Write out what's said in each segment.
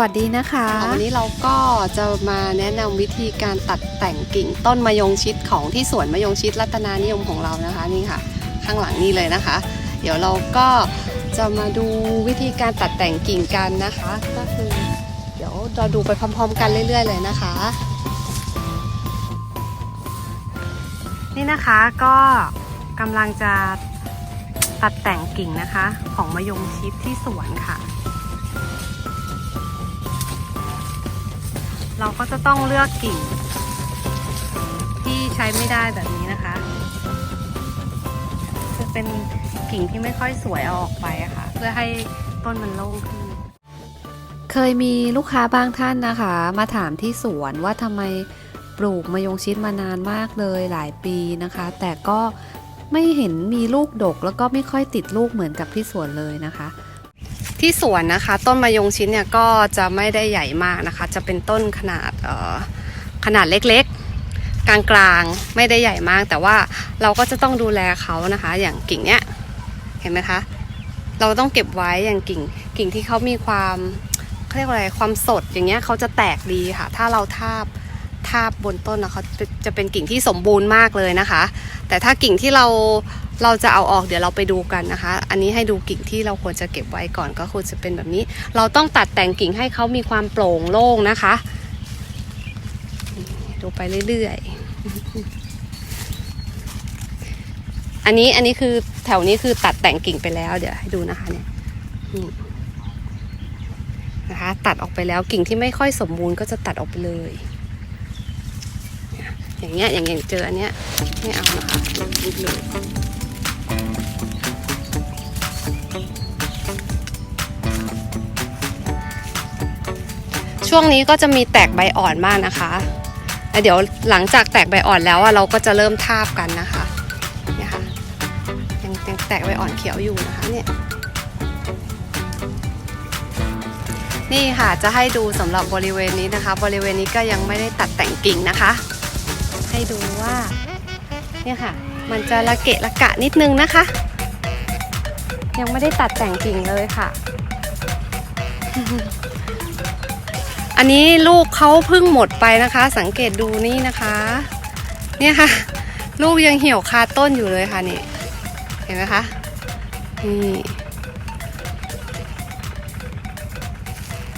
วัสดีนะคะ วันนี้เราก็จะมาแนะนำวิธีการตัดแต่งกิ่งต้นมะยงชิดของที่สวนมะยงชิดรัตนานิยมของเรานะคะนี่ค่ะ ข้างหลังนี่เลยนะคะ เดี๋ยวเราก็จะมาดูวิธีการตัดแต่งกิ่งกันนะคะ ก็คือเดี๋ยวเราดูไปพร้อม ๆ กันเรื่อย ๆ เลยนะคะ นี่นะคะก็กำลังจะตัดแต่งกิ่งนะคะ ของมะยงชิดที่สวนค่ะ เราก็จะต้องเลือกกิ่ง ที่ใช้ไม่ได้แบบนี้นะคะ จะเป็นกิ่งที่ไม่ค่อยสวยเอาออกไปะค่ะ เพื่อให้ต้นมันโล่งขึ้น เคยมีลูกค้าบางท่านนะคะ มาถามที่สวนว่าทำไมปลูกมะยงชิดมานานมากเลยหลายปีนะคะ แต่ก็ไม่เห็นมีลูกดกแล้วก็ไม่ค่อยติดลูกเหมือนกับที่สวนเลยนะคะ ที่สวนนะคะ ต้นมะยงชิดเนี่ยก็จะไม่ได้ใหญ่มากนะคะ จะเป็นต้นขนาดเอ่อขนาดเล็กๆ กลางๆ ไม่ได้ใหญ่มาก แต่ว่าเราก็จะต้องดูแลเขานะคะ อย่างกิ่งเนี้ยเห็นไหมคะ เราต้องเก็บไว้อย่างกิ่ง กิ่งที่เขามีความเขาเรียกว่าอะไรความสดอย่างเงี้ยเขาจะแตกดีค่ะ ถ้าเราทาบ ทาบบนต้นนะเขาจะเป็นกิ่งที่สมบูรณ์มากเลยนะคะ แต่ถ้ากิ่งที่เราเราจะเอาออกเดี๋ยวเราไปดูกันนะคะ อันนี้ให้ดูกิ่งที่เราควรจะเก็บไว้ก่อนก็ควรจะเป็นแบบนี้ เราต้องตัดแต่งกิ่งให้เขามีความโปร่งโล่งนะคะ ดูไปเรื่อยๆ อันนี้อันนี้คือแถวนี้คือตัดแต่งกิ่งไปแล้ว เดี๋ยวให้ดูนะคะเนี่ยนะคะ ตัดออกไปแล้วกิ่งที่ไม่ค่อยสมบูรณ์ก็จะตัดออกไปเลย อย่างเงี้ยอย่างอย่างเจออันเนี้ยไม่เอานะคะรีบเลยช่วงนี้ก็จะมีแตกใบอ่อนมากนะคะเดี๋ยวหลังจากแตกใบอ่อนแล้วเราก็จะเริ่มทาบกันนะคะเนี่ยค่ะยังยังแตกใบอ่อนเขียวอยู่นะคะเนี่ยนี่ค่ะจะให้ดูสำหรับบริเวณนี้นะคะ บริเวณนี้ก็ยังไม่ได้ตัดแต่งกิ่งนะคะ ให้ดูว่าเนี่ยค่ะ มันจะละเกะละกะนิดนึงนะคะ ยังไม่ได้ตัดแต่งกิ่งเลยค่ะ อันนี้ลูกเขาเพิ่งหมดไปนะคะ สังเกตดูนี่นะคะ เนี่ยค่ะ ลูกยังเหี่ยวคาต้นอยู่เลยค่ะนี่เห็นไหมคะนี่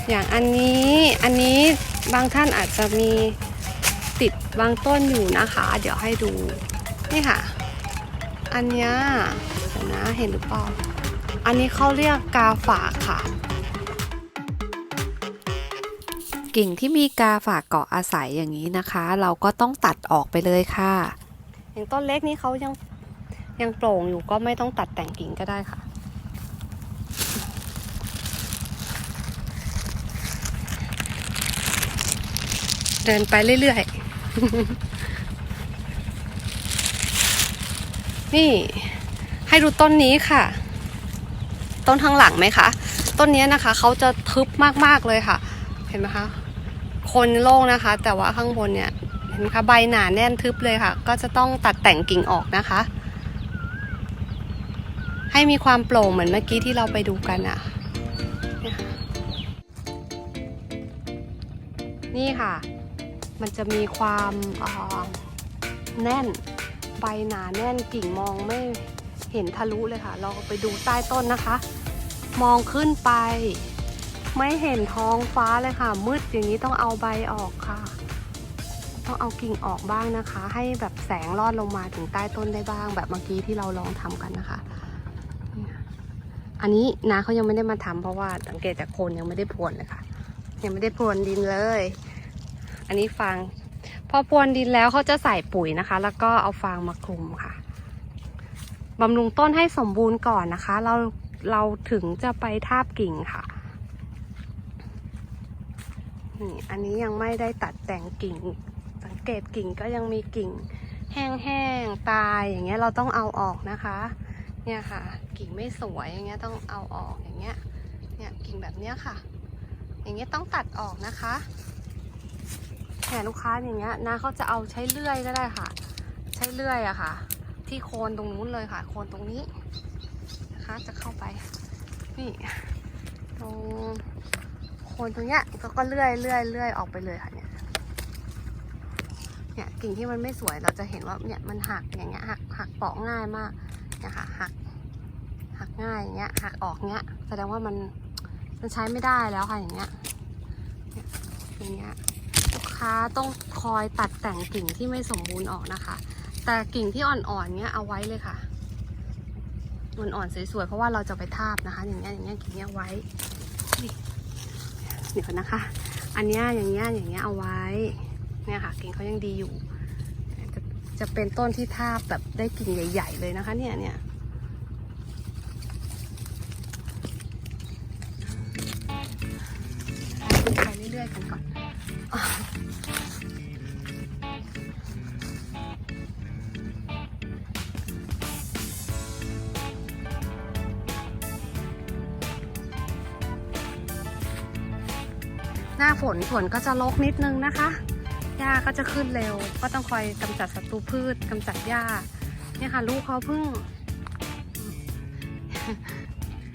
อย่างอันนี้อันนี้บางท่านอาจจะมี บางต้นอยู่นะคะ เดี๋ยวให้ดู นี่ค่ะ อันเนี้ยเดี๋ยวนะเห็นหรือเปล่า อันนี้เขาเรียกกาฝากค่ะ กิ่งที่มีกาฝากเกาะอาศัยอย่างนี้นะคะ เราก็ต้องตัดออกไปเลยค่ะ อย่างต้นเล็กนี่เขายังยังโปร่งอยู่ก็ไม่ต้องตัดแต่งกิ่งก็ได้ค่ะ เดินไปเรื่อยๆ นี่ให้ดูต้นนี้ค่ะ ต้นข้างหลังไหมคะ ต้นนี้นะคะเขาจะทึบมากๆเลยค่ะ เห็นไหมคะคนโล่งนะคะ แต่ว่าข้างบนเนี่ยเห็นไหมคะใบหนาแน่นทึบเลยค่ะ ก็จะต้องตัดแต่งกิ่งออกนะคะ ให้มีความโปร่งเหมือนเมื่อกี้ที่เราไปดูกันอะ่ะ นี่ค่ะ มันจะมีความแน่นใบหนาแน่นกิ่งมองไม่เห็นทะลุเลยค่ะ เราไปดูใต้ต้นนะคะ มองขึ้นไป ไม่เห็นท้องฟ้าเลยค่ะ มืดอย่างนี้ต้องเอาใบออกค่ะ ต้องเอากิ่งออกบ้างนะคะ ให้แบบแสงลอดลงมาถึงใต้ต้นได้บ้าง แบบเมื่อกี้ที่เราลองทำกันนะคะ อันนี้นาเขายังไม่ได้มาทำเพราะว่าสังเกตจากโคนยังไม่ได้พรวนเลยค่ะ ยังไม่ได้พรวนดินเลย อันนี้ฟาง พอพรวนดินแล้วเขาจะใส่ปุ๋ยนะคะ แล้วก็เอาฟางมาคลุมค่ะบำรุงต้นให้สมบูรณ์ก่อนนะคะ เราเราถึงจะไปทาบกิ่งค่ะนี่อันนี้ยังไม่ได้ตัดแต่งกิ่ง สังเกตกิ่งก็ยังมีกิ่ง แห้งๆตายอย่างเงี้ยเราต้องเอาออกนะคะ เนี่ยค่ะ กิ่งไม่สวยอย่างเงี้ยต้องเอาออกอย่างเงี้ยเนี่ยกิ่งแบบเนี้ยค่ะ อย่างเงี้ยต้องตัดออกนะคะ แห่ลูกค้าอย่างเงี้ยนะเขาจะเอาใช้เลื่อยก็ได้ค่ะ ใช้เลื่อยอะค่ะ ที่โคนตรงนู้นเลยค่ะ โคนตรงนี้นะคะจะเข้าไป นี่ตรงโคนตรงเนี้ยก็ก็เลื่อยเลื่อยเลื่อยออกไปเลยค่ะเนี่ยเนี่ยกิ่งที่มันไม่สวยเราจะเห็นว่าเนี่ยมันหักอย่างเงี้ยหักหักเปาะง่ายมากเนี่ยค่ะหักหักง่ายอย่างเงี้ยหักออกเงี้ยแสดงว่ามันมันใช้ไม่ได้แล้วค่ะอย่างเงี้ยเนี่ยอย่างเงี้ย ต้องคอยตัดแต่งกิ่งที่ไม่สมบูรณ์ออกนะคะ แต่กิ่งที่อ่อนๆเงี้ยเอาไว้เลยค่ะอ่อนๆสวยๆเพราะว่าเราจะไปทาบนะคะ อย่างเงี้ยอย่างเงี้ยกิ่งเงี้ยไว้เดี๋ยวก่อนนะคะ อันเนี้ยอย่างเงี้ยอย่างเงี้ยเอาไว้เนี่ยค่ะกิ่งเขายังดีอยู่จะจะเป็นต้นที่ทาบแบบได้กิ่งใหญ่ ๆ เลยนะคะเนี่ยเนี่ยไปเรื่อยๆกันก่อน หน้าฝนฝนก็จะรกนิดนึงนะคะ หญ้าก็จะขึ้นเร็ว ก็ต้องคอยกำจัดศัตรูพืชกำจัดหญ้า เนี่ยค่ะลูกเขาเพิ่ง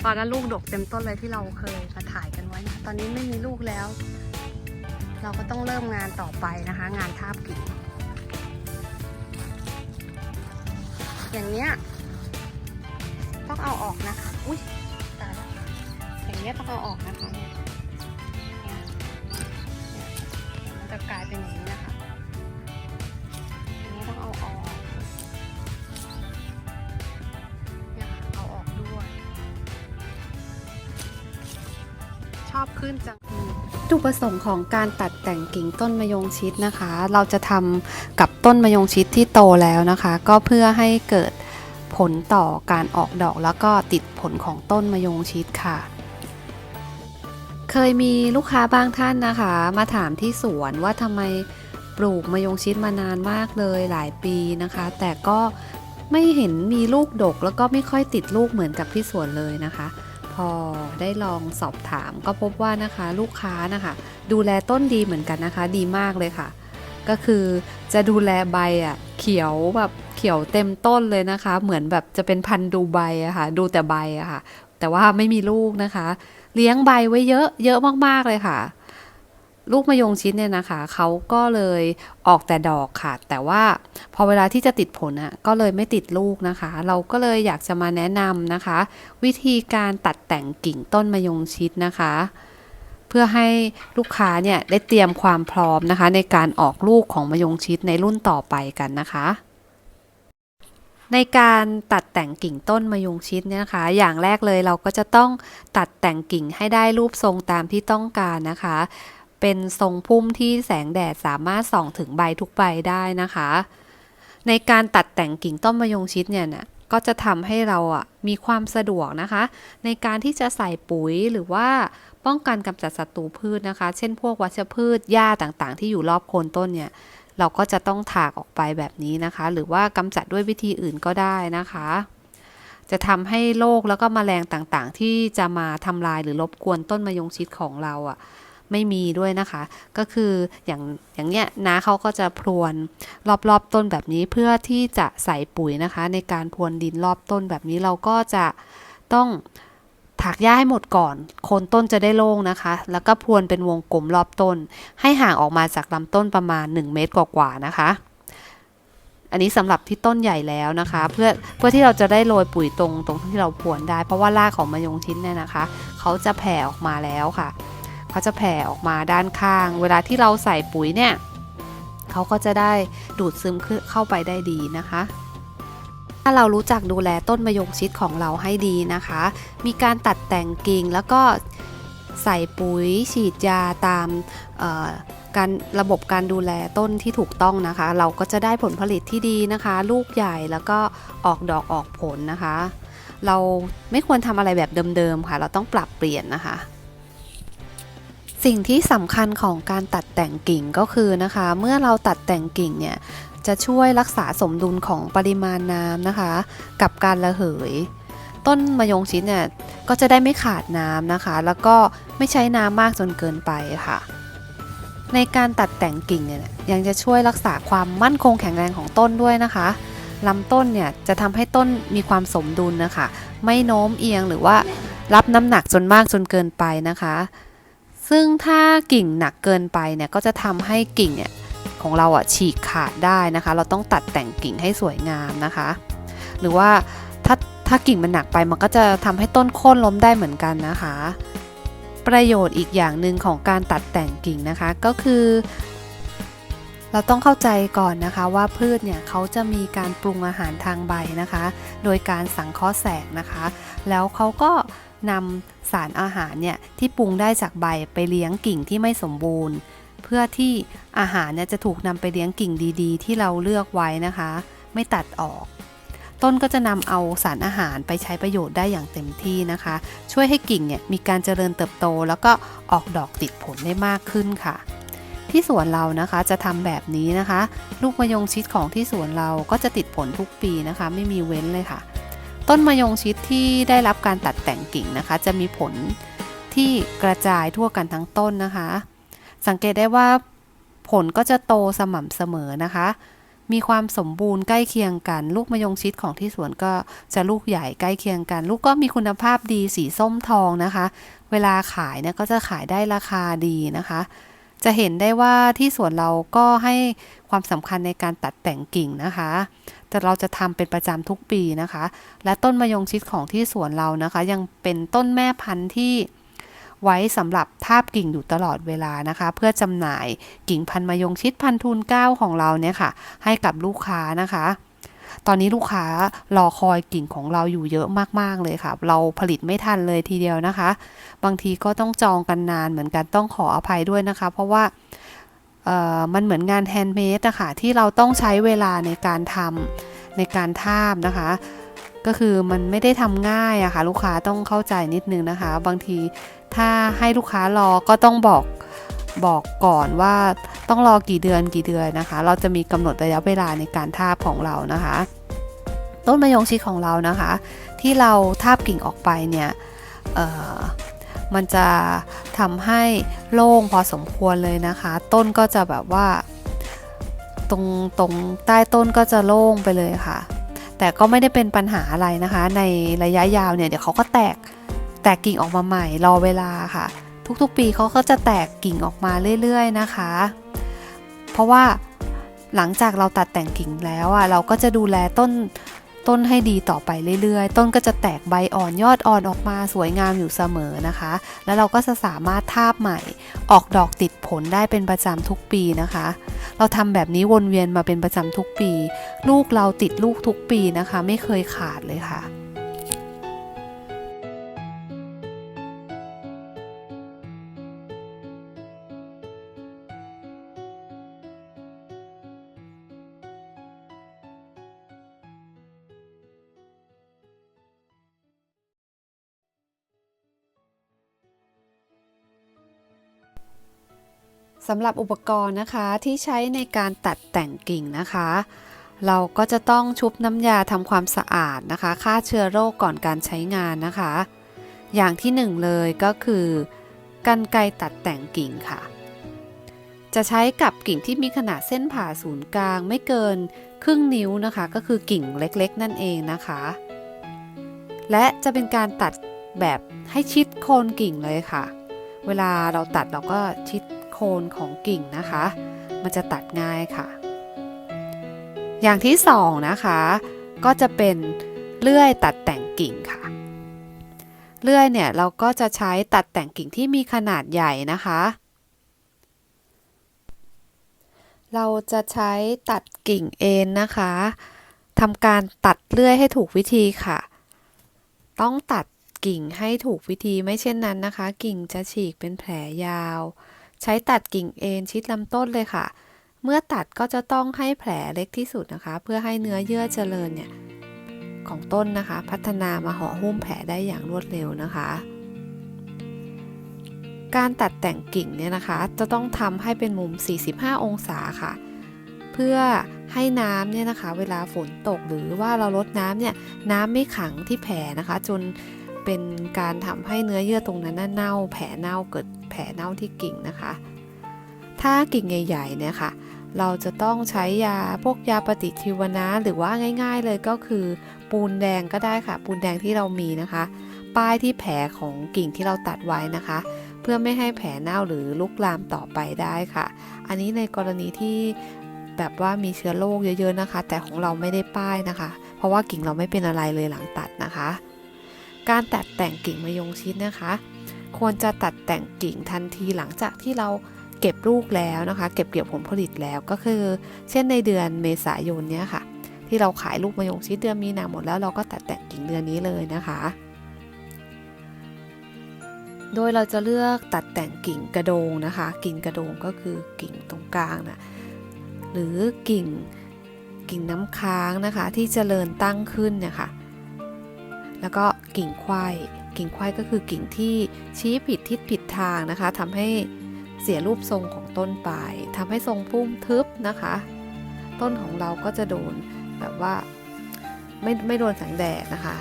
ตอนนั้นลูกดกเต็มต้นเลยที่เราเคยมาถ่ายกันไว้ ตอนนี้ไม่มีลูกแล้ว เราก็ต้องเริ่มงานต่อไปนะคะ งานทาบกิ่งอย่างเนี้ยต้องเอาออกนะคะ อุ้ยตายแล้วอย่างเนี้ยต้องเอาออกนะคะเนี่ยเนี่ยมันจะกลายเป็นอย่างนี้นะคะอันนี้ต้องเอาออกเนี่ยค่ะเอาออกด้วย ชอบขึ้นจัง อืมจุดประสงค์ของการตัดแต่งกิ่งต้นมะยงชิดนะคะ เราจะทำกับต้นมะยงชิดที่โตแล้วนะคะ ก็เพื่อให้เกิดผลต่อการออกดอกแล้วก็ติดผลของต้นมะยงชิดค่ะ เคยมีลูกค้าบางท่านนะคะ มาถามที่สวนว่าทำไมปลูกมะยงชิดมานานมากเลยหลายปีนะคะ แต่ก็ไม่เห็นมีลูกดกแล้วก็ไม่ค่อยติดลูกเหมือนกับที่สวนเลยนะคะ พอได้ลองสอบถามก็พบว่านะคะลูกค้านะคะ ดูแลต้นดีเหมือนกันนะคะ ดีมากเลยค่ะ ก็คือจะดูแลใบอะเขียวแบบเขียวเต็มต้นเลยนะคะ เหมือนแบบจะเป็นพันดูใบอะค่ะ ดูแต่ใบอะค่ะ แต่ว่าไม่มีลูกนะคะ เลี้ยงใบไว้เยอะเยอะมากๆเลยค่ะ ลูกมะยงชิดเนี่ยนะคะเขาก็เลยออกแต่ดอกค่ะ แต่ว่าพอเวลาที่จะติดผลอะก็เลยไม่ติดลูกนะคะ เราก็เลยอยากจะมาแนะนำนะคะ วิธีการตัดแต่งกิ่งต้นมะยงชิดนะคะ เพื่อให้ลูกค้าเนี่ยได้เตรียมความพร้อมนะคะ ในการออกลูกของมะยงชิดในรุ่นต่อไปกันนะคะในการตัดแต่งกิ่งต้นมะยงชิดเนี่ยนะคะ อย่างแรกเลยเราก็จะต้องตัดแต่งกิ่งให้ได้รูปทรงตามที่ต้องการนะคะ เป็นทรงพุ่มที่แสงแดดสามารถส่องถึงใบทุกใบได้นะคะ ในการตัดแต่งกิ่งต้นมะยงชิดเนี่ยนะก็จะทำให้เราอะมีความสะดวกนะคะ ในการที่จะใส่ปุ๋ยหรือว่าป้องกันกำจัดศัตรูพืชนะคะ เช่นพวกวัชพืชหญ้าต่างๆ ที่อยู่รอบโคนต้นเนี่ยเราก็จะต้องถากออกไปแบบนี้นะคะ หรือว่ากำจัดด้วยวิธีอื่นก็ได้นะคะ จะทำให้โรคแล้วก็แมลงต่างๆ ที่จะมาทำลายหรือรบกวนต้นมะยงชิดของเราอะ ไม่มีด้วยนะคะ ก็คืออย่างอย่างเนี้ยนาเขาก็จะพรวนรอบๆต้นแบบนี้เพื่อที่จะใส่ปุ๋ยนะคะ ในการพรวนดินรอบต้นแบบนี้เราก็จะต้องถากหญ้าให้หมดก่อน โคนต้นจะได้โล่งนะคะ แล้วก็พรวนเป็นวงกลมรอบต้น ให้ห่างออกมาจากลำต้นประมาณ 1 เมตรกว่าๆนะคะ อันนี้สำหรับที่ต้นใหญ่แล้วนะคะ เพื่อเพื่อที่เราจะได้โรยปุ๋ยตรงตรงที่เราพรวนได้ เพราะว่ารากของมะยงชิดเนี่ยนะคะ เขาจะแผ่ออกมาแล้วค่ะ เขาจะแผ่ออกมาด้านข้าง เวลาที่เราใส่ปุ๋ยเนี่ยเขาก็จะได้ดูดซึมขึ้นเข้าไปได้ดีนะคะถ้าเรารู้จักดูแลต้นมะยงชิดของเราให้ดีนะคะ มีการตัดแต่งกิ่งแล้วก็ใส่ปุ๋ยฉีดยาตามการระบบการดูแลต้นที่ถูกต้องนะคะ เราก็จะได้ผลผลิตที่ดีนะคะ ลูกใหญ่แล้วก็ออกดอกออกผลนะคะ เราไม่ควรทำอะไรแบบเดิมๆค่ะ เราต้องปรับเปลี่ยนนะคะ สิ่งที่สำคัญของการตัดแต่งกิ่งก็คือนะคะ เมื่อเราตัดแต่งกิ่งเนี่ยจะช่วยรักษาสมดุลของปริมาณน้ำนะคะ กับการระเหย ต้นมะยงชิดเนี่ยก็จะได้ไม่ขาดน้ำนะคะ แล้วก็ไม่ใช้น้ำมากจนเกินไปค่ะ ในการตัดแต่งกิ่งเนี่ยยังจะช่วยรักษาความมั่นคงแข็งแรงของต้นด้วยนะคะลำต้นเนี่ยจะทำให้ต้นมีความสมดุลนะคะ ไม่โน้มเอียงหรือว่ารับน้ำหนักจนมากจนเกินไปนะคะ ซึ่งถ้ากิ่งหนักเกินไปเนี่ยก็จะทำให้กิ่งเนี่ยของเราอะฉีกขาดได้นะคะ เราต้องตัดแต่งกิ่งให้สวยงามนะคะ หรือว่าถ้าถ้ากิ่งมันหนักไปมันก็จะทำให้ต้นโค่นล้มได้เหมือนกันนะคะ ประโยชน์อีกอย่างหนึ่งของการตัดแต่งกิ่งนะคะก็คือ เราต้องเข้าใจก่อนนะคะว่าพืชเนี่ยเขาจะมีการปรุงอาหารทางใบนะคะ โดยการสังเคราะห์แสงนะคะ แล้วเขาก็ นำสารอาหารเนี่ยที่ปรุงได้จากใบไปเลี้ยงกิ่งที่ไม่สมบูรณ์ เพื่อที่อาหารเนี่ยจะถูกนำไปเลี้ยงกิ่งดีๆ ที่เราเลือกไว้นะคะ ไม่ตัดออก ต้นก็จะนำเอาสารอาหารไปใช้ประโยชน์ได้อย่างเต็มที่นะคะ ช่วยให้กิ่งเนี่ยมีการเจริญเติบโต แล้วก็ออกดอกติดผลได้มากขึ้นค่ะที่สวนเรานะคะจะทำแบบนี้นะคะ ลูกมะยงชิดของที่สวนเราก็จะติดผลทุกปีนะคะ ไม่มีเว้นเลยค่ะ ต้นมะยงชิดที่ได้รับการตัดแต่งกิ่งนะคะ จะมีผลที่กระจายทั่วกันทั้งต้นนะคะ สังเกตได้ว่าผลก็จะโตสม่ำเสมอนะคะ มีความสมบูรณ์ใกล้เคียงกัน ลูกมะยงชิดของที่สวนก็จะลูกใหญ่ใกล้เคียงกัน ลูกก็มีคุณภาพดีสีส้มทองนะคะ เวลาขายเนี่ยก็จะขายได้ราคาดีนะคะ จะเห็นได้ว่าที่สวนเราก็ให้ความสำคัญในการตัดแต่งกิ่งนะคะ แต่เราจะทำเป็นประจำทุกปีนะคะ และต้นมะยงชิดของที่สวนเรานะคะ ยังเป็นต้นแม่พันธุ์ที่ไว้สำหรับทาบกิ่งอยู่ตลอดเวลานะคะ เพื่อจำหน่ายกิ่งพันธุ์มะยงชิดพันธุ์ทูนเก้าของเราเนี่ยค่ะ ให้กับลูกค้านะคะ ตอนนี้ลูกค้ารอคอยกิ่งของเราอยู่เยอะมากๆเลยค่ะ เราผลิตไม่ทันเลยทีเดียวนะคะ บางทีก็ต้องจองกันนานเหมือนกันต้องขออภัยด้วยนะคะ เพราะว่า มันเหมือนงานแฮนด์เมดนะคะที่เราต้องใช้เวลาในการทำในการทาบนะคะ ก็คือมันไม่ได้ทำง่ายอะค่ะลูกค้าต้องเข้าใจนิดนึงนะคะ บางทีถ้าให้ลูกค้ารอก็ต้องบอกบอกก่อนว่าต้องรอกี่เดือนกี่เดือนนะคะ เราจะมีกำหนดระยะเวลาในการทาบของเรานะคะ ต้นมะยงชิดของเรานะคะ ที่เราทาบกิ่งออกไปเนี่ยเอ่อ มันจะทำให้โล่งพอสมควรเลยนะคะ ต้นก็จะแบบว่า ตรงตรงใต้ต้นก็จะโล่งไปเลยค่ะ แต่ก็ไม่ได้เป็นปัญหาอะไรนะคะ ในระยะยาวเนี่ยเดี๋ยวเขาก็แตกแตกกิ่งออกมาใหม่รอเวลาค่ะ ทุกๆปีเขาก็จะแตกกิ่งออกมาเรื่อยๆนะคะ เพราะว่าหลังจากเราตัดแต่งกิ่งแล้วอะเราก็จะดูแลต้น ต้นให้ดีต่อไปเรื่อยๆ ต้นก็จะแตกใบอ่อนยอดอ่อนออกมาสวยงามอยู่เสมอนะคะ แล้วเราก็จะสามารถทาบใหม่ ออกดอกติดผลได้เป็นประจำทุกปีนะคะ เราทำแบบนี้วนเวียนมาเป็นประจำทุกปี ลูกเราติดลูกทุกปีนะคะ ไม่เคยขาดเลยค่ะ สำหรับอุปกรณ์นะคะที่ใช้ในการตัดแต่งกิ่งนะคะ เราก็จะต้องชุบน้ำยาทำความสะอาดนะคะฆ่าเชื้อโรคก่อนการใช้งานนะคะ อย่างที่หนึ่งเลยก็คือกันไกรตัดแต่งกิ่งค่ะ จะใช้กับกิ่งที่มีขนาดเส้นผ่าศูนย์กลางไม่เกินครึ่งนิ้วนะคะ ก็คือกิ่งเล็กๆ นั่นเองนะคะ และจะเป็นการตัดแบบให้ชิดโคนกิ่งเลยค่ะ เวลาเราตัดเราก็ชิด โคนของกิ่งนะคะ มันจะตัดง่ายค่ะ อย่างที่สองนะคะ ก็จะเป็นเลื่อยตัดแต่งกิ่งค่ะ เลื่อยเนี่ยเราก็จะใช้ตัดแต่งกิ่งที่มีขนาดใหญ่นะคะ เราจะใช้ตัดกิ่งเอ็นนะคะทำการตัดเลื่อยให้ถูกวิธีค่ะ ต้องตัดกิ่งให้ถูกวิธีไม่เช่นนั้นนะคะ กิ่งจะฉีกเป็นแผลยาว ใช้ตัดกิ่งเอ็นชิดลำต้นเลยค่ะ เมื่อตัดก็จะต้องให้แผลเล็กที่สุดนะคะ เพื่อให้เนื้อเยื่อเจริญเนี่ยของต้นนะคะ พัฒนามาห่อหุ้มแผลได้อย่างรวดเร็วนะคะ การตัดแต่งกิ่งเนี่ยนะคะ จะต้องทำให้เป็นมุม 45 องศาค่ะ เพื่อให้น้ำเนี่ยนะคะ เวลาฝนตกหรือว่าเราลดน้ำเนี่ยน้ำไม่ขังที่แผลนะคะ จนเป็นการทำให้เนื้อเยื่อตรงนั้นเน่าแผลเน่าเกิด แผลเน่าที่กิ่งนะคะ ถ้ากิ่งใหญ่ๆเนี่ยค่ะ เราจะต้องใช้ยาพวกยาปฏิชีวนะหรือว่าง่าย ๆ เลยก็คือ ปูนแดงก็ได้ค่ะ ปูนแดงที่เรามีนะคะ ป้ายที่แผลของกิ่งที่เราตัดไว้นะคะ เพื่อไม่ให้แผลเน่าหรือลุกลามต่อไปได้ค่ะ อันนี้ในกรณีที่แบบว่ามีเชื้อโรคเยอะๆนะคะ แต่ของเราไม่ได้ป้ายนะคะ เพราะว่ากิ่งเราไม่เป็นอะไรเลยหลังตัดนะคะ การตัดแต่งกิ่งมะยงชิดนะคะ ควรจะตัดแต่งกิ่งทันทีหลังจากที่เราเก็บลูกแล้วนะคะ เก็บเกี่ยวผลผลิตแล้วก็คือ เช่นในเดือนเมษายนเนี้ยค่ะ ที่เราขายลูกมะยงชิดเดือนมีนาหมดแล้วเราก็ตัดแต่งกิ่งเดือนนี้เลยนะคะ โดยเราจะเลือกตัดแต่งกิ่งกระโดงนะคะ กิ่งกระโดงก็คือกิ่งตรงกลางนะหรือกิ่งกิ่งน้ำค้างนะคะ ที่เจริญตั้งขึ้นเนี่ยค่ะแล้วก็กิ่งควาย กิ่งควายก็คือกิ่งที่ชี้ผิดทิศผิดทางนะคะทำให้เสียรูปทรงของต้นไปทำให้ทรงพุ่มทึบนะคะ ต้นของเราก็จะโดนแบบว่าไม่ไม่โดนแสงแดดนะคะ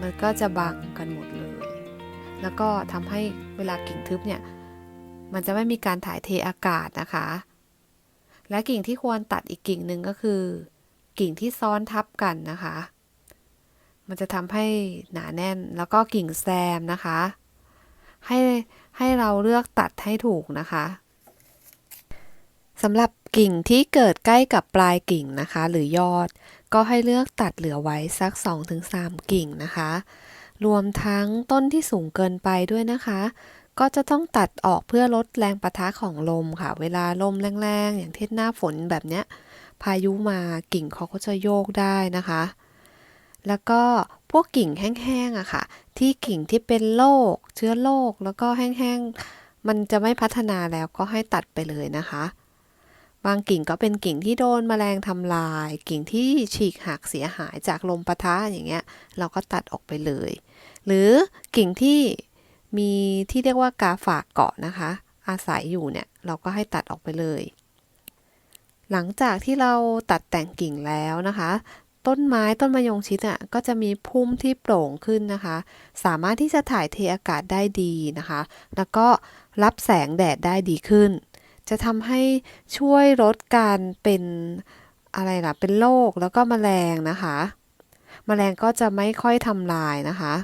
มันก็จะบังกันหมดเลย แล้วก็ทำให้เวลากิ่งทึบเนี่ย มันจะไม่มีการถ่ายเทอากาศนะคะ และกิ่งที่ควรตัดอีกกิ่งหนึ่งก็คือ กิ่งที่ซ้อนทับกันนะคะ มันจะทำให้หนาแน่นแล้วก็กิ่งแซมนะคะ ให้ให้เราเลือกตัดให้ถูกนะคะสำหรับกิ่งที่เกิดใกล้กับปลายกิ่งนะคะ หรือยอด ก็ให้เลือกตัดเหลือไว้สัก 2-3 กิ่งนะคะ รวมทั้งต้นที่สูงเกินไปด้วยนะคะ ก็จะต้องตัดออกเพื่อลดแรงปะทะของลมค่ะ เวลาลมแรงๆ อย่างเทศหน้าฝนแบบเนี้ย พายุมากิ่งเขาก็จะโยกได้นะคะ แล้วก็พวกกิ่งแห้งๆอะค่ะ ที่กิ่งที่เป็นโรคเชื้อโรคแล้วก็แห้งๆ มันจะไม่พัฒนาแล้วก็ให้ตัดไปเลยนะคะ บางกิ่งก็เป็นกิ่งที่โดนแมลงทำลาย กิ่งที่ฉีกหักเสียหายจากลมปะทะอย่างเงี้ย เราก็ตัดออกไปเลย หรือกิ่งที่มีที่เรียกว่ากาฝากเกาะนะคะ อาศัยอยู่เนี่ยเราก็ให้ตัดออกไปเลย หลังจากที่เราตัดแต่งกิ่งแล้วนะคะ ต้นไม้ต้นมะยงชิดอะก็จะมีพุ่มที่โปร่งขึ้นนะคะ สามารถที่จะถ่ายเทอากาศได้ดีนะคะ แล้วก็รับแสงแดดได้ดีขึ้น จะทำให้ช่วยลดการเป็นอะไรล่ะเป็นโรคแล้วก็แมลงนะคะแมลงก็จะไม่ค่อยทำลายนะคะ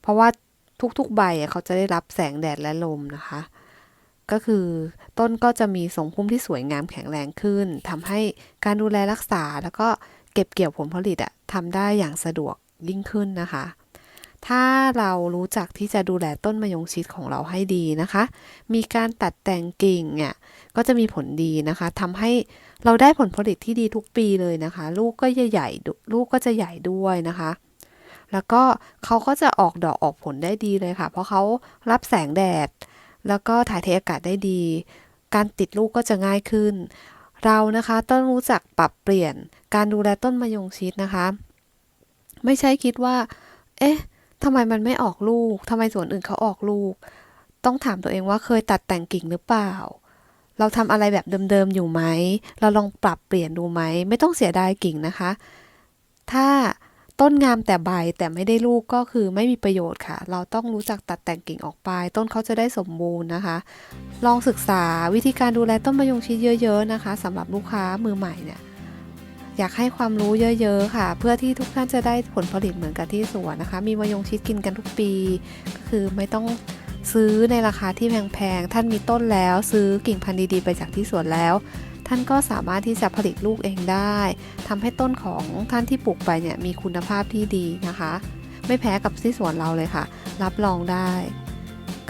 เพราะว่าทุกๆใบอะเขาจะได้รับแสงแดดและลมนะคะ ก็คือต้นก็จะมีทรงพุ่มที่สวยงามแข็งแรงขึ้นทำให้การดูแลรักษาแล้วก็เก็บเกี่ยวผลผลิตอะทำได้อย่างสะดวกยิ่งขึ้นนะคะ ถ้าเรารู้จักที่จะดูแลต้นมะยงชิดของเราให้ดีนะคะ มีการตัดแต่งกิ่งเนี่ยก็จะมีผลดีนะคะทำให้เราได้ผลผลิตที่ดีทุกปีเลยนะคะ ลูกก็จะใหญ่ดุลูกก็จะใหญ่ด้วยนะคะ แล้วก็เขาก็จะออกดอกออกผลได้ดีเลยค่ะ เพราะเขารับแสงแดด แล้วก็ถ่ายเทอากาศได้ดี การติดลูกก็จะง่ายขึ้น เรานะคะต้องรู้จักปรับเปลี่ยนการดูแลต้นมะยงชิดนะคะ ไม่ใช่คิดว่า เอ๊ะทำไมมันไม่ออกลูกทำไมสวนอื่นเขาออกลูก ต้องถามตัวเองว่าเคยตัดแต่งกิ่งหรือเปล่า เราทำอะไรแบบเดิมๆอยู่ไหม เราลองปรับเปลี่ยนดูไหม ไม่ต้องเสียดายกิ่งนะคะ ถ้า ต้นงามแต่ใบแต่ไม่ได้ลูกก็คือไม่มีประโยชน์ค่ะ เราต้องรู้จักตัดแต่งกิ่งออกไป ต้นเขาจะได้สมบูรณ์นะคะ ลองศึกษาวิธีการดูแลต้นมะยงชิดเยอะ ๆนะคะสำหรับลูกค้ามือใหม่เนี่ยอยากให้ความรู้เยอะๆค่ะ เพื่อที่ทุกท่านจะได้ผลผลิตเหมือนกับที่สวนนะคะ มีมะยงชิดกินกันทุกปี ก็คือไม่ต้องซื้อในราคาที่แพงๆท่านมีต้นแล้ว ซื้อกิ่งพันธุ์ดีๆไปจากที่สวนแล้ว ท่านก็สามารถที่จะผลิตลูกเองได้ทำให้ต้นของท่านที่ปลูกไปเนี่ยมีคุณภาพที่ดีนะคะ ไม่แพ้กับที่สวนเราเลยค่ะ รับรองได้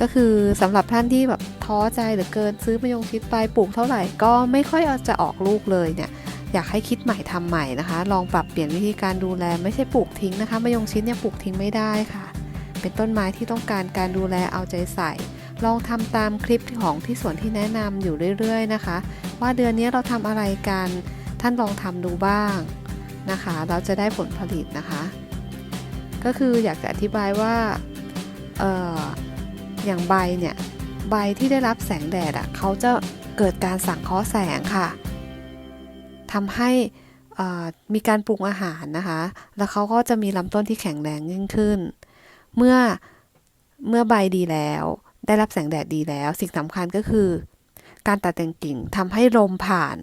ก็คือสำหรับท่านที่แบบท้อใจหลือเกินซื้อมะยงชิดไปปลูกเท่าไหร่ก็ไม่ค่อยจะออกลูกเลยเนี่ยอยากให้คิดใหม่ทำใหม่นะคะ ลองปรับเปลี่ยนวิธีการดูแลไม่ใช่ปลูกทิ้งนะคะมะยงชิดเนี่ยปลูกทิ้งไม่ได้ค่ะ เป็นต้นไม้ที่ต้องการการดูแลเอาใจใส่ ลองทำตามคลิปของที่สวนที่แนะนำอยู่เรื่อยๆนะคะ ว่าเดือนนี้เราทำอะไรกัน ท่านลองทำดูบ้างนะคะ เราจะได้ผลผลิตนะคะ ก็คืออยากจะอธิบายว่าเอออย่างใบเนี่ยใบที่ได้รับแสงแดดอะ่ะเขาจะเกิดการสังเคราะห์แสงค่ะทำให้มีการปรุงอาหารนะคะ แล้วเขาก็จะมีลำต้นที่แข็งแรงยิ่งขึ้น เมื่อเมื่อใบดีแล้ว ได้รับแสงแดดดีแล้ว สิ่งสำคัญก็คือ การตัดแต่งกิ่งทำให้ลมผ่าน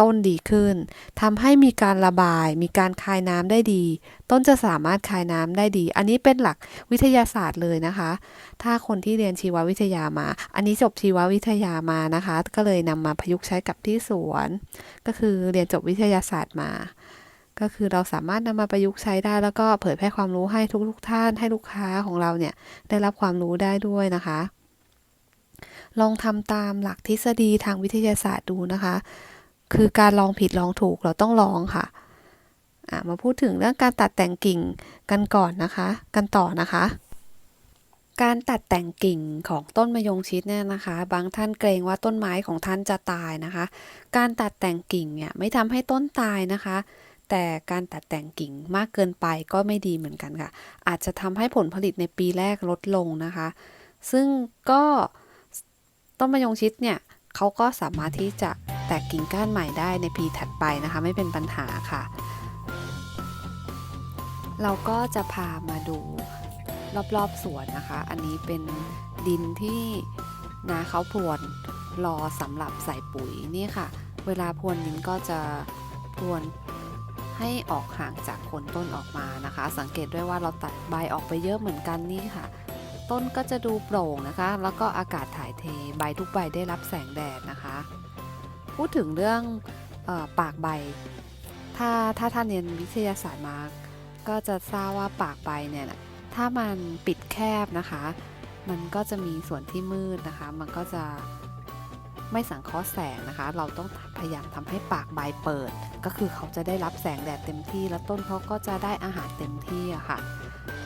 ต้นดีขึ้นทำให้มีการระบาย มีการคายน้ำได้ดี ต้นจะสามารถคายน้ำได้ดี อันนี้เป็นหลักวิทยาศาสตร์เลยนะคะ ถ้าคนที่เรียนชีววิทยามา อันนี้จบชีววิทยามานะคะ ก็เลยนำมาประยุกต์ใช้กับที่สวน ก็คือเรียนจบวิทยาศาสตร์มา ก็คือเราสามารถนำมาประยุกต์ใช้ได้ แล้วก็เผยแพร่ความรู้ให้ทุกๆท่านให้ลูกค้าของเราเนี่ยได้รับความรู้ได้ด้วยนะคะ ลองทำตามหลักทฤษฎีทางวิทยาศาสตร์ดูนะคะ คือการลองผิดลองถูกเราต้องลองค่ะมาพูดถึงเรื่องการตัดแต่งกิ่งกันก่อนนะคะ กันต่อนะคะ การตัดแต่งกิ่งของต้นมะยงชิดเนี่ยนะคะ บางท่านเกรงว่าต้นไม้ของท่านจะตายนะคะ การตัดแต่งกิ่งเนี่ยไม่ทำให้ต้นตายนะคะ แต่การตัดแต่งกิ่งมากเกินไปก็ไม่ดีเหมือนกันค่ะ อาจจะทำให้ผลผลิตในปีแรกลดลงนะคะ ซึ่งก็ต้นมะยงชิดเนี่ยเขาก็สามารถที่จะแตกกิ่งก้านใหม่ได้ในปีถัดไปนะคะ ไม่เป็นปัญหาค่ะ เราก็จะพามาดูรอบๆสวนนะคะ อันนี้เป็นดินที่นาเขาพรวนรอสำหรับใส่ปุ๋ยนี่ค่ะ เวลาพรวนดินก็จะพรวน ให้ออกห่างจากโคนต้นออกมานะคะ สังเกตด้วยว่าเราตัดใบออกไปเยอะเหมือนกันนี่ค่ะ ต้นก็จะดูโปร่งนะคะ แล้วก็อากาศถ่ายเทใบทุกใบได้รับแสงแดดนะคะ พูดถึงเรื่องออปากใบ ถ้าถ้าท่านเรียนวิทยาศาสตร์มาก็จะทราบว่าปากใบเนี่ยถ้ามันปิดแคบนะคะ มันก็จะมีส่วนที่มืดนะคะ มันก็จะ ไม่สังเคราะห์แสงนะคะ เราต้องพยายามทำให้ปากใบเปิด ก็คือเขาจะได้รับแสงแดดเต็มที่ แล้วต้นเขาก็จะได้อาหารเต็มที่ะค่ะ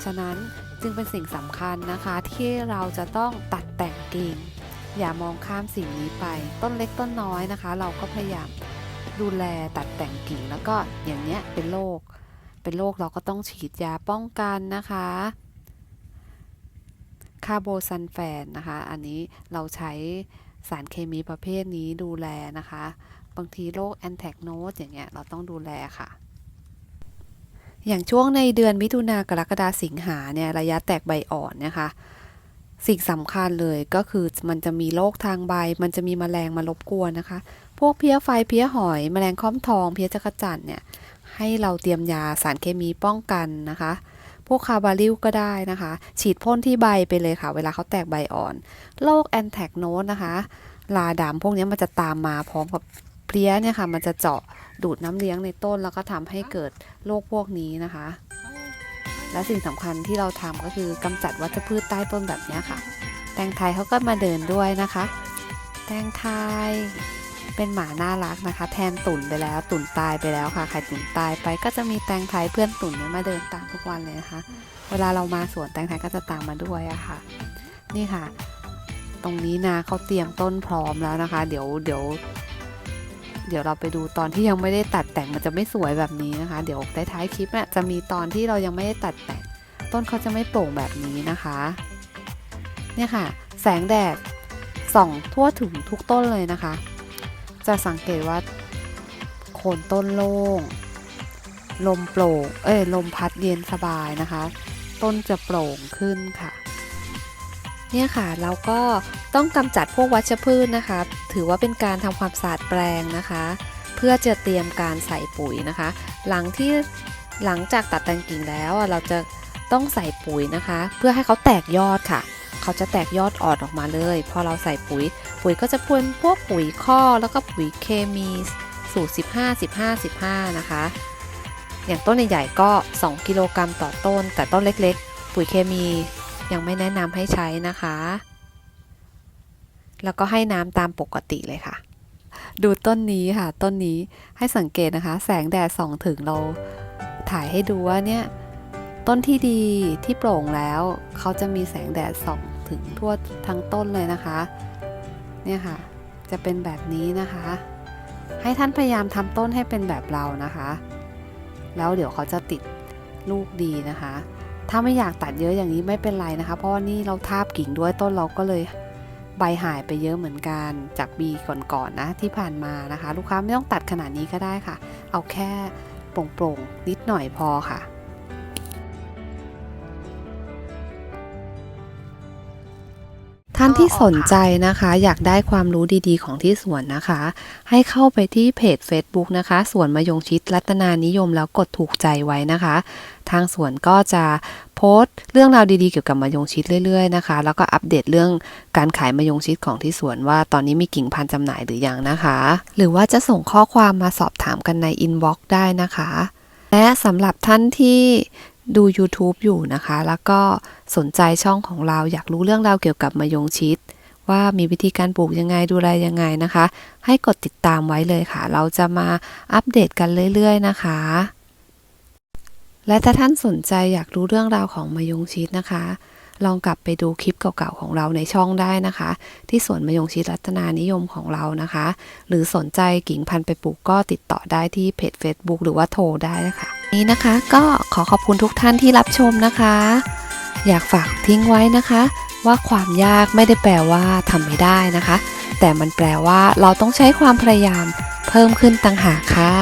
ฉะนั้นจึงเป็นสิ่งสำคัญนะคะที่เราจะต้องตัดแต่งกิ่งอย่ามองข้ามสิ่งนี้ไป ต้นเล็กต้นน้อยนะคะ เราก็พยายามดูแลตัดแต่งกิ่งแล้วก็อย่างเนี้ยเป็นโรคเป็นโรคเราก็ต้องฉีดยาป้องกันนะคะคาร์โบซันแฟนนะคะ อันนี้เราใช้ สารเคมีประเภทนี้ดูแลนะคะ บางทีโรคแอนแทกโนสอย่างเงี้ยเราต้องดูแลค่ะอย่างช่วงในเดือนมิถุนากรกฎาสิงหาเนี่ยระยะแตกใบอ่อนนะคะ สิ่งสำคัญเลยก็คือมันจะมีโรคทางใบ มันจะมีแมลงมารบกวนนะคะ พวกเพี้ยไฟเพี้ยหอยแมลงค่อมทองเพี้ยจักรจั่นเนี่ยให้เราเตรียมยาสารเคมีป้องกันนะคะ พวกคาร์บาริลก็ได้นะคะ ฉีดพ่นที่ใบไปเลยค่ะ เวลาเขาแตกใบอ่อนโรคแอนแทกโนสนะคะลาดำพวกนี้มันจะตามมาพร้อมกับเพลี้ยเนี่ยค่ะ มันจะเจาะดูดน้ำเลี้ยงในต้นแล้วก็ทำให้เกิดโรคพวกนี้นะคะ และสิ่งสำคัญที่เราทำก็คือกำจัดวัชพืชใต้ต้นแบบนี้ค่ะ แตงไทยเขาก็มาเดินด้วยนะคะ แตงไทย เป็นหมาน่ารักนะคะ แทนตุ่นไปแล้ว ตุ่นตายไปแล้วค่ะไข่ตุ่นตายไปก็จะมีแตงไทยเพื่อนตุ่นเนี่ยมาเดินตามทุกวันเลยนะคะ เวลาเรามาสวนแตงไทยก็จะตามมาด้วยอะค่ะ นี่ค่ะ ตรงนี้นะเขาเตรียมต้นพร้อมแล้วนะคะ เดี๋ยวเดี๋ยว เดี๋ยวเราไปดูตอนที่ยังไม่ได้ตัดแต่งมันจะไม่สวยแบบนี้นะคะ เดี๋ยวท้ายคลิปเนี่ยจะมีตอนที่เรายังไม่ได้ตัดแต่ง ต้นเขาจะไม่โปร่งแบบนี้นะคะ เนี่ยค่ะ แสงแดดส่องทั่วถึงทุกต้นเลยนะคะ จะสังเกตว่าโคนต้นโล่ง ลมโปร่ง เอ้ย ลมพัดเย็นสบายนะคะ ต้นจะโปร่งขึ้นค่ะ เนี่ยค่ะ เราก็ต้องกำจัดพวกวัชพืชนะคะ ถือว่าเป็นการทำความสะอาดแปลงนะคะ เพื่อจะเตรียมการใส่ปุ๋ยนะคะ หลังที่หลังจากตัดแต่งกิ่งแล้วเราจะต้องใส่ปุ๋ยนะคะ เพื่อให้เขาแตกยอดค่ะ เขาจะแตกยอดอ่อนออกมาเลย พอเราใส่ปุ๋ย ปุ๋ยก็จะเป็นพวกปุ๋ยข้อแล้วก็ปุ๋ยเคมีสูตร 15 15 15 นะคะ อย่างต้นใหญ่ๆก็ 2 กิโลกรัมต่อต้น แต่ต้นเล็กๆ ปุ๋ยเคมียังไม่แนะนำให้ใช้นะคะ แล้วก็ให้น้ำตามปกติเลยค่ะ ดูต้นนี้ค่ะ ต้นนี้ให้สังเกตนะคะ แสงแดดส่องถึงเราถ่ายให้ดูว่าเนี่ย ต้นที่ดีที่โปร่งแล้ว เขาจะมีแสงแดดส่องถึงทั่วทั้งต้นเลยนะคะ เนี่ยค่ะ จะเป็นแบบนี้นะคะ ให้ท่านพยายามทำต้นให้เป็นแบบเรานะคะ แล้วเดี๋ยวเขาจะติดลูกดีนะคะ ถ้าไม่อยากตัดเยอะอย่างนี้ไม่เป็นไรนะคะ เพราะว่านี่เราทาบกิ่งด้วยต้นเราก็เลยใบหายไปเยอะเหมือนกันจากปีก่อนๆนนะที่ผ่านมานะคะ ลูกค้าไม่ต้องตัดขนาดนี้ก็ได้ค่ะ เอาแค่โปร่งๆนิดหน่อยพอค่ะ ท่านที่สนใจนะคะ อยากได้ความรู้ดีๆ ของที่สวนนะคะ ให้เข้าไปที่เพจ Facebook นะคะสวนมะยงชิดรัตนานิยมแล้วกดถูกใจไว้นะคะ ทางสวนก็จะโพสต์เรื่องราวดีๆเกี่ยวกับมะยงชิดเรื่อยๆนะคะ แล้วก็อัปเดตเรื่องการขายมะยงชิดของที่สวนว่าตอนนี้มีกิ่งพันธุ์จำหน่ายหรือยังนะคะ หรือว่าจะส่งข้อความมาสอบถามกันในอินบ็อกซ์ได้นะคะ และสำหรับท่านที่ ดู YouTube อยู่นะคะ แล้วก็สนใจช่องของเราอยากรู้เรื่องราวเกี่ยวกับมะยงชิด ว่ามีวิธีการปลูกยังไงดูแลยังไงนะคะ ให้กดติดตามไว้เลยค่ะ เราจะมาอัปเดตกันเรื่อย ๆ นะคะและถ้าท่านสนใจอยากรู้เรื่องราวของมะยงชิดนะคะ ลองกลับไปดูคลิปเก่าๆของเราในช่องได้นะคะ ที่สวนมะยงชิดรัตนานิยมของเรานะคะ หรือสนใจกิ่งพันธุ์ไปปลูกก็ติดต่อได้ที่เพจ Facebook หรือว่าโทรได้นะคะ นี้นะคะก็ขอขอบคุณทุกท่านที่รับชมนะคะ อยากฝากทิ้งไว้นะคะ ว่าความยากไม่ได้แปลว่าทำไม่ได้นะคะ แต่มันแปลว่าเราต้องใช้ความพยายามเพิ่มขึ้นต่างหากค่ะ